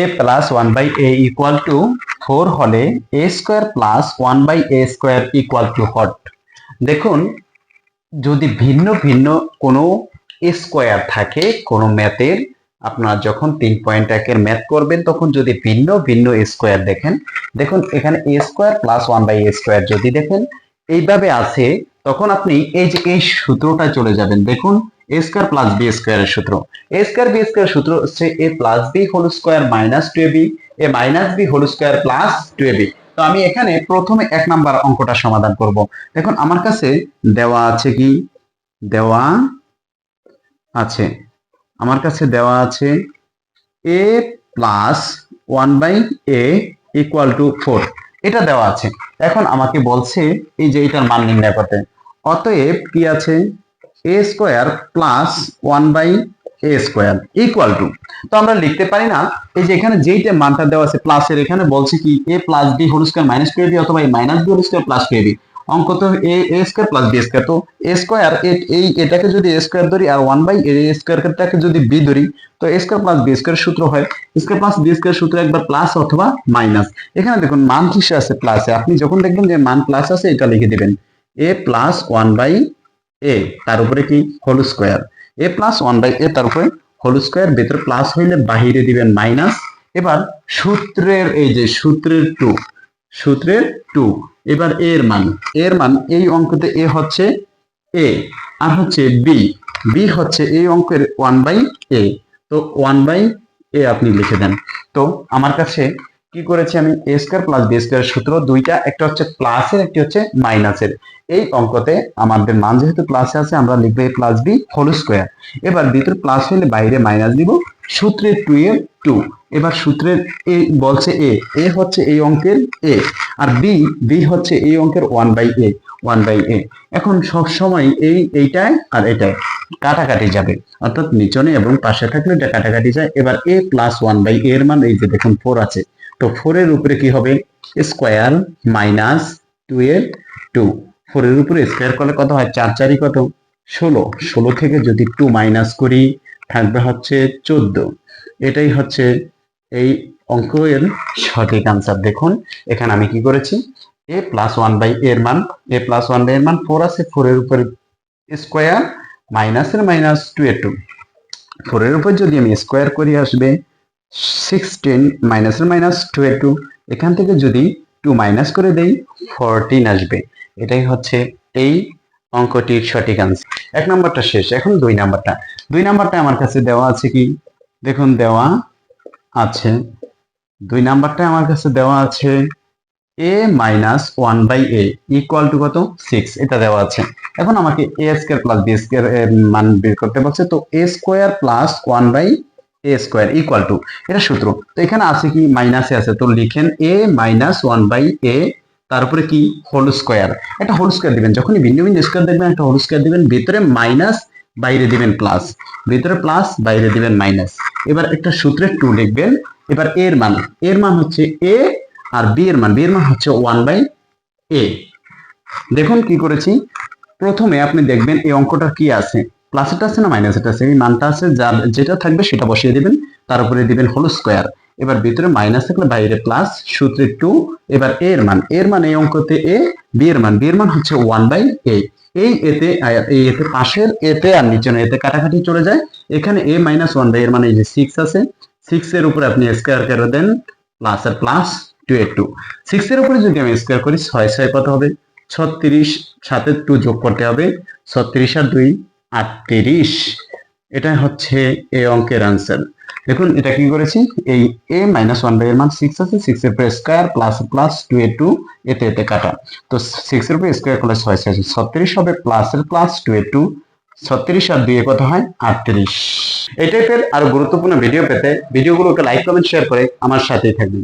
A plus one by A equal to four হলে A square plus one by A square equal to hot দেখুন, যদি ভিন্ন ভিন্ন কোনো স্কোয়ার থাকে, কোনো ম্যাথের আপনারা যখন তিন পয়েন্ট একের ম্যাথ করবেন, তখন যদি ভিন্ন ভিন্ন স্কোয়ার দেখেন, দেখুন এখানে A square plus one by A square যদি দেখেন, এইভাবে আছে, তখন আপনি এই যে এই সূত্রটা চলে যাবেন। দেখুন এ স্কোয়ার প্লাস বি স্কোয়ারের সূত্র। এ স্কোয়ার বি স্কোয়ার সূত্র হচ্ছে A plus B whole square minus two B A minus B whole square plus two B তো আমি এখানে প্রথমে এক নাম্বার অঙ্কটা সমাধান করব। দেখুন, আমার কাছে দেওয়া আছে কি? দেওয়া আছে। আমার কাছে দেওয়া আছে A plus one by A equal to four এটা দেওয়া আছে। এখন আমাকে বলছে এই যে এটার মান নির্ণয় করতে। অতএব কি আছে? A square plus one by A square equal to তো আমরা লিখতে পারি না, এই যে এখানে যেইটা মানটা দেওয়া আছে প্লাসের এখানে বলছে কি A plus B whole square minus two অথবা minus B whole square plus two অঙ্ক তো A A square plus B square তো এ স্কোয়ার এই, এটাকে যদি এ স্কোয়ার ধরি আর ওয়ান বাই এ স্কোয়ারটাকে যদি বি ধরি, তো A square plus B square সূত্র হয়। স্কোয়ার প্লাস বি স্কোয়ার সূত্র একবার প্লাস অথবা মাইনাস এখানে দেখুন মান কিসে আছে প্লাসে আপনি যখন দেখবেন যে মান প্লাস আছে, এটা লিখে দিবেন। A plus one by A তার উপরে কি? Whole square A plus one by A তার উপরে হোল স্কোয়ার ভেতরে প্লাস হইলে বাহিরে দিবেন মাইনাস এবার সূত্রের, এই যে সূত্রের টু সূত্রের টু এবার এর মান। এর মান এই অঙ্কতে এ হচ্ছে এ আর হচ্ছে বি বি হচ্ছে এই অঙ্কের ওয়ান বাই এ তো ওয়ান বাই এ আপনি লিখে দেন। তো আমার কাছে কি করেছি আমি? A square plus B square সূত্র দুইটা, একটা হচ্ছে প্লাসের একটি হচ্ছে মাইনাসের এই অঙ্কতে আমাদের মান যেহেতু প্লাসে আছে, আমরা লিখব A plus B whole square এবার ভিতরে প্লাস হলে বাইরে মাইনাস দিব। সূত্রে টু এর টু এবার সূত্রের এ বলছে এ এ হচ্ছে এই অঙ্কের এ আর বি বি হচ্ছে এই অঙ্কের one by A one by A এখন সব সময় এই এইটায় আর এটায় কাটাকাটি যাবে। অর্থাৎ নিচনে এবং পাশে থাকলে এটা কাটাকাটি যায়। এবার এ প্লাস ওয়ান বাই এর মান, এই যে দেখুন ফোর আছে। তো ফোর এর উপরে কি হবে? স্কোয়ার মাইনাস টু এর টু ফোর এর উপরে স্কোয়ার করলে কত হয়? চার চারি কত? ষোলো। ষোলো থেকে যদি টু মাইনাস করি, থাকবে হচ্ছে চোদ্দ। এটাই হচ্ছে এই অঙ্ক এর সঠিক আনসার দেখুন, এখানে আমি কি করেছি? এ প্লাস ওয়ান বাই এর মান এ প্লাস ওয়ান বাই এর মান ফোর আছে ফোর এর উপরে স্কোয়ার মাইনাসের মাইনাস টু এর টু ফোর এর উপর যদি আমি স্কোয়ার করি, আসবে সিক্সটিন মাইনাসের মাইনাস টু এর টু এখান থেকে যদি টু মাইনাস করে দেই ফোরটিন আসবে। এটাই হচ্ছে এই অঙ্কটির সঠিক আনসার এক নাম্বারটা শেষ, এখন দুই নাম্বারটা। দুই নাম্বারটা আমার কাছে দেওয়া আছে কি? দেখুন, দেওয়া আছে। দুই নাম্বারটা আমার কাছে দেওয়া আছে A minus one by A equal to কত? সিক্স এটা দেওয়া আছে। এখন আমাকে A square plus B square মান বের করতে বলছে, তো A square plus one by A square equal to এটা সূত্র। তো এখানে আছে কি? মাইনাসে আছে। তো লিখেন A minus one by A তারপরে কি? হোল স্কোয়ার একটা হোল স্কোয়ার দিবেন। যখনই ভিন্ন ভিন্ন স্কোয়ার দেখবেন, একটা হোল স্কোয়ার দিবেন, ভিতরে মাইনাস বাইরে দিবেন প্লাস ভিতরে প্লাস বাইরে দিবেন মাইনাস এবার একটা সূত্রে টু লিখবেন। এবার এর মান এর মান হচ্ছে এ আর বি এর মান বি এর মান হচ্ছে ওয়ান বাই এ দেখুন কি করেছি। প্রথমে আপনি দেখবেন এই অঙ্কটা কি আছে। প্লাসেরটা আছে না মাইনাসেরটা আছে। এই মানটা আছে যার যেটা থাকবে সেটা বসিয়ে দিবেন। তার উপরে দিবেন হোল স্কোয়ার এবার ভিতরে মাইনাস থাকলে বাইরে প্লাস সূত্রে টু এবার এর মান এর মান এই অঙ্কতে এ বি এর মান বি এর মান হচ্ছে ওয়ান বাই এ এই এতে এই এতে পাশের এতে আর নিচনে এতে কাটাকাটি চলে যায়। এখানে এ মাইনাস ওয়ান বাই এর মানে যে সিক্স আছে সিক্স এর উপরে আপনি স্কোয়ার করে দেন প্লাস আর প্লাস টু এর টু সিক্স এর উপরে যদি আমি স্কোয়ার করি, ছয় ছয় কত হবে? ছত্রিশ, সাথে টু যোগ করতে হবে, ছত্রিশ আর দুই, আটত্রিশ। এটা হচ্ছে এই অঙ্কের আনসার দেখুন, এটা কি করেছি? এই এ মাইনাস ওয়ান বাই এর মান সিক্স আছে সিক্স এর square plus plus two A two এতে এতে কাটা। তো সিক্স এর উপরে স্কোয়ার করলে ছয় ছয় ছত্রিশ হবে প্লাস এর প্লাস টু এ টু ছত্রিশ আর দুয়ে কত হয় আটত্রিশ। এই টাইপের আরও গুরুত্বপূর্ণ ভিডিও পেতে ভিডিওগুলোকে লাইক কমেন্ট শেয়ার করে আমার সাথেই থাকবেন।